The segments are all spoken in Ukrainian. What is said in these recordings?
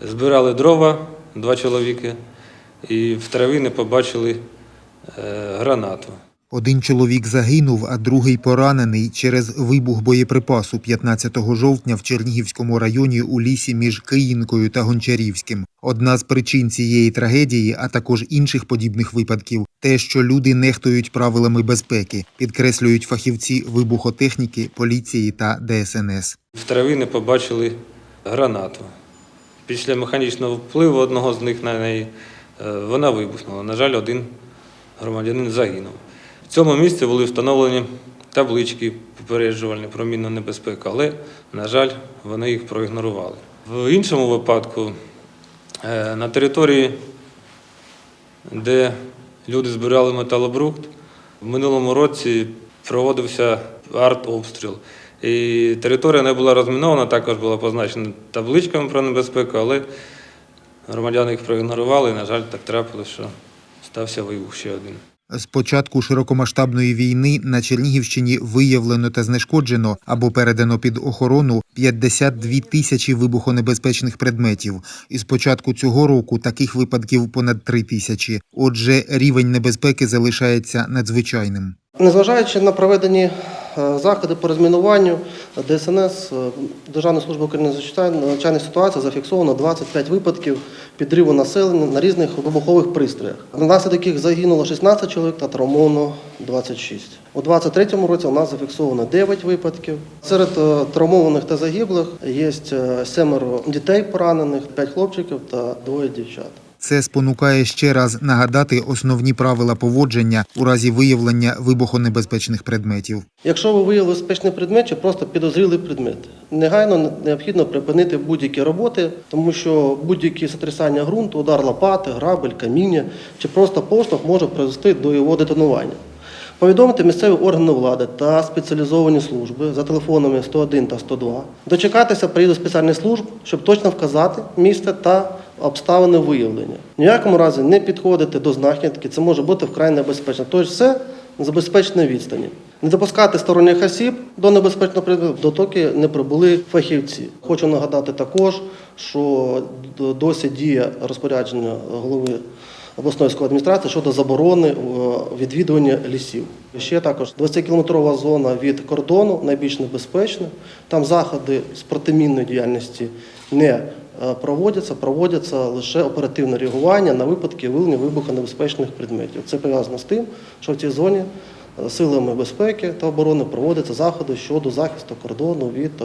Збирали дрова два чоловіки, і в траві не побачили е, гранату. Один чоловік загинув, а другий поранений через вибух боєприпасу 15 жовтня в Чернігівському районі у лісі між Київкою та Гончарівським. Одна з причин цієї трагедії, а також інших подібних випадків, те, що люди нехтують правилами безпеки, підкреслюють фахівці вибухотехніки, поліції та ДСНС. В траві не побачили гранату. Після механічного впливу одного з них на неї е, вона вибухнула. На жаль, один громадянин загинув. В цьому місці були встановлені таблички попереджувальні про мінну небезпеку, але, на жаль, вони їх проігнорували. В іншому випадку е, на території, де люди збирали металобрухт, в минулому році проводився артобстріл. І територія не була розмінована, також була позначена табличками про небезпеку, але громадяни їх проігнорували, і, на жаль, так трапилося, що стався вибух ще один. З початку широкомасштабної війни на Чернігівщині виявлено та знешкоджено або передано під охорону 52 тисячі вибухонебезпечних предметів. І з початку цього року таких випадків понад 3 тисячі. Отже, рівень небезпеки залишається надзвичайним. Незважаючи на проведені е, заходи по розмінуванню, ДСНС е, Державної служби України надзвичайних ситуацій зафіксовано 25 випадків підриву населення на різних вибухових пристроях. Внаслідок яких загинуло 16 чоловік та травмовано 26. У 2023 році у нас зафіксовано 9 випадків. Серед е, травмованих та загиблих є семеро дітей поранених, 5 хлопчиків та двоє дівчат. Це спонукає ще раз нагадати основні правила поводження у разі виявлення вибухонебезпечних предметів. Якщо ви виявили безпечний предмет чи просто підозрілий предмет, негайно необхідно припинити будь-які роботи, тому що будь-які сотрясання ґрунту, удар лопати, грабель, каміння чи просто поштовх може призвести до його детонування. Повідомити місцеві органи влади та спеціалізовані служби за телефонами 101 та 102, дочекатися приїзду спеціальних служб, щоб точно вказати місце та обставини виявлення. В ніякому разі не підходити до знахідки, це може бути вкрай небезпечно. Тобто все на відстані. Не допускати сторонніх осіб до небезпечного предмету, дотоки не прибули фахівці. Хочу нагадати також, що досі діє розпорядження голови обласної військової адміністрації щодо заборони е, відвідування лісів. Ще також 20-кілометрова зона від кордону найбільш небезпечна. Там заходи з протимінної діяльності не проводяться, проводяться лише оперативне реагування на випадки виявлення вибухонебезпечних предметів. Це пов'язано з тим, що в цій зоні е, силами безпеки та оборони проводяться заходи щодо захисту кордону від е,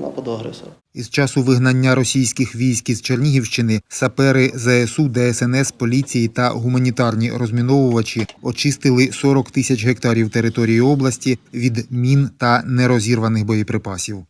нападу агресора. Із часу вигнання російських військ із Чернігівщини сапери ЗСУ, ДСНС, поліції та гуманітарні розміновувачі очистили 40 тисяч гектарів території області від мін та нерозірваних боєприпасів.